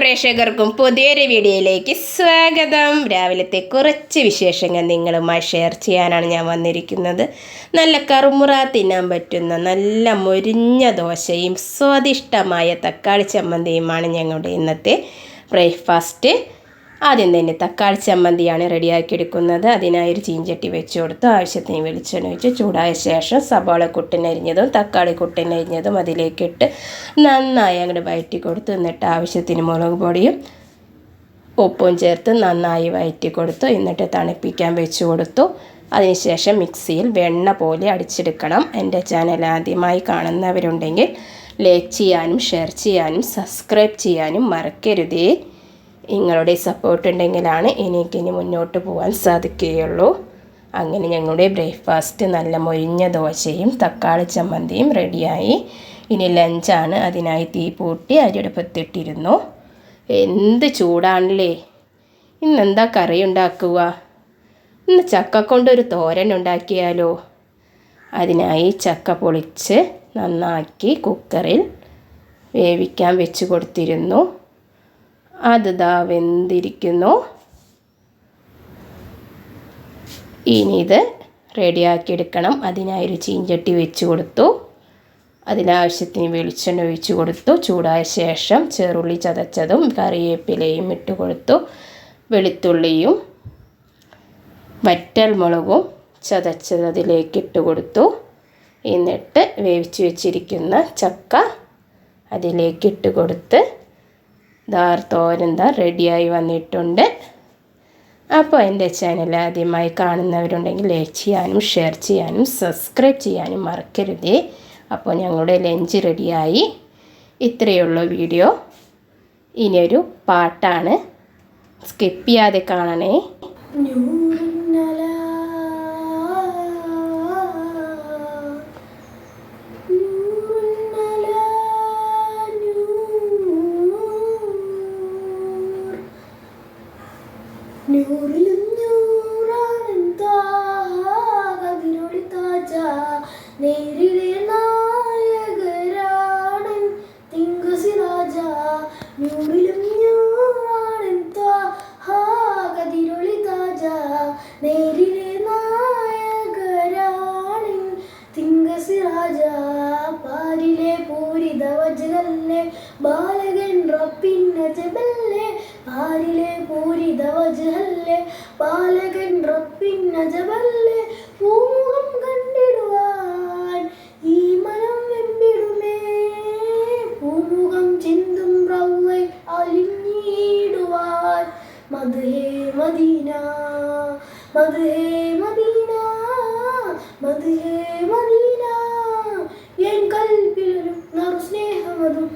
പ്രേക്ഷകർക്കും പുതിയൊരു വീഡിയോയിലേക്ക് സ്വാഗതം. രാവിലത്തെ കുറച്ച് വിശേഷങ്ങൾ നിങ്ങളുമായി ഷെയർ ചെയ്യാനാണ് ഞാൻ വന്നിരിക്കുന്നത്. നല്ല കറുമുറ തിന്നാൻ പറ്റുന്ന നല്ല മൊരിഞ്ഞ ദോശയും സ്വാദിഷ്ടമായ തക്കാളി ചമ്മന്തിയുമാണ് ഞങ്ങളുടെ ഇന്നത്തെ ബ്രേക്ക്ഫാസ്റ്റ് ആദ്യം തന്നെ തക്കാളി ചമ്മന്തിയാണ് റെഡിയാക്കി എടുക്കുന്നത് അതിനായി ഒരു ചീഞ്ചട്ടി വെച്ച് കൊടുത്തു. ആവശ്യത്തിന് വെളിച്ചെണ്ണ ഒഴിച്ച് ചൂടായ ശേഷം സവാള കുട്ടനരിഞ്ഞതും തക്കാളി കുട്ടനരിഞ്ഞതും അതിലേക്കിട്ട് നന്നായി അങ്ങോട്ട് വയറ്റി കൊടുത്തു. എന്നിട്ട് ആവശ്യത്തിന് മുളക് പൊടിയും ഉപ്പും ചേർത്ത് നന്നായി വയറ്റി കൊടുത്തു. എന്നിട്ട് തണുപ്പിക്കാൻ വെച്ച് കൊടുത്തു. അതിനുശേഷം മിക്സിയിൽ വെണ്ണ പോലെ അടിച്ചെടുക്കണം. എന്റെ ചാനൽ ആദ്യമായി കാണുന്നവരുണ്ടെങ്കിൽ ലൈക്ക് ചെയ്യാനും ഷെയർ ചെയ്യാനും സബ്സ്ക്രൈബ് ചെയ്യാനും മറക്കരുതേ. നിങ്ങളുടെ സപ്പോർട്ട് ഉണ്ടെങ്കിലാണ് എനിക്കിനി മുന്നോട്ട് പോകാൻ സാധിക്കുകയുള്ളൂ. അങ്ങനെ ഞങ്ങളുടെ ബ്രേക്ക്ഫാസ്റ്റ് നല്ല മൊരിഞ്ഞ ദോശയും തക്കാളി ചമ്മന്തിയും റെഡിയായി ഇനി ലഞ്ചാണ് അതിനായി തീ പൂട്ടി അരിയടുപ്പത്തിട്ടിരുന്നു എന്ത് ചൂടാണല്ലേ. ഇന്നെന്താ കറി ഉണ്ടാക്കുക? ഇന്ന് ചക്ക കൊണ്ടൊരു തോരൻ ഉണ്ടാക്കിയാലോ? അതിനായി ചക്ക പൊളിച്ച് നന്നാക്കി കുക്കറിൽ വേവിക്കാൻ വെച്ച് കൊടുത്തിരുന്നു. അത് ദാ വെന്തിരിക്കുന്നു. ഇനി ഇത് റെഡിയാക്കി എടുക്കണം. അതിനായി ഒരു ചീഞ്ചട്ടി വെച്ച് കൊടുത്തു. അതിനാവശ്യത്തിന് വെളിച്ചെണ്ണ ഒഴിച്ച് കൊടുത്തു. ചൂടായ ശേഷം ചെറുള്ളി ചതച്ചതും കറിവേപ്പിലയും ഇട്ട് കൊടുത്തു. വെളുത്തുള്ളിയും വറ്റൽ മുളകും ചതച്ചത് അതിലേക്ക് ഇട്ട് കൊടുത്തു. എന്നിട്ട് വേവിച്ച് വെച്ചിരിക്കുന്ന ചക്ക അതിലേക്ക് ഇട്ട് കൊടുത്ത് ദാർ തോരൻ ദാ റെഡിയായി വന്നിട്ടുണ്ട്. അപ്പോൾ എന്റെ ചാനൽ ആദ്യമായി കാണുന്നവരുണ്ടെങ്കിൽ ലൈക്ക് ചെയ്യാനും ഷെയർ ചെയ്യാനും സബ്സ്ക്രൈബ് ചെയ്യാനും മറക്കരുതേ. അപ്പോൾ ഞങ്ങളുടെ ലഞ്ച് റെഡിയായി ഇത്രയുള്ള വീഡിയോ ഇനിയൊരു പാട്ടാണ്. സ്കിപ്പ് ചെയ്യാതെ കാണണേ. നൂറിലും നൂറാണൻ താകതിരൊളി താജ നേരിലെ നായകരാണൻ തിങ്കസി രാജ. നൂറിലും നൂറാണൻ താകതിരൊളി താജ നേരിലെ നായകരാണൻ തിങ്കസി രാജ. പാരിലെ പൂരിത ബാലകൻ റപ്പിന്ന ജബല്ലേ പാരിലെ പൂരിത വജഹല്ലേ ബാലകൻ റപ്പിന്ന ജബല്ലേ പൂമുഖം കണ്ടിടുവാൻ ഈ മനം വെമ്പിടുമേ. പൂമുഖം ചിന്തും റവ്വൈ അലിഞ്ഞിടുവാൻ. മധുഹേ മദീന മധുഹേ മദീന മധുഹേ മദീന.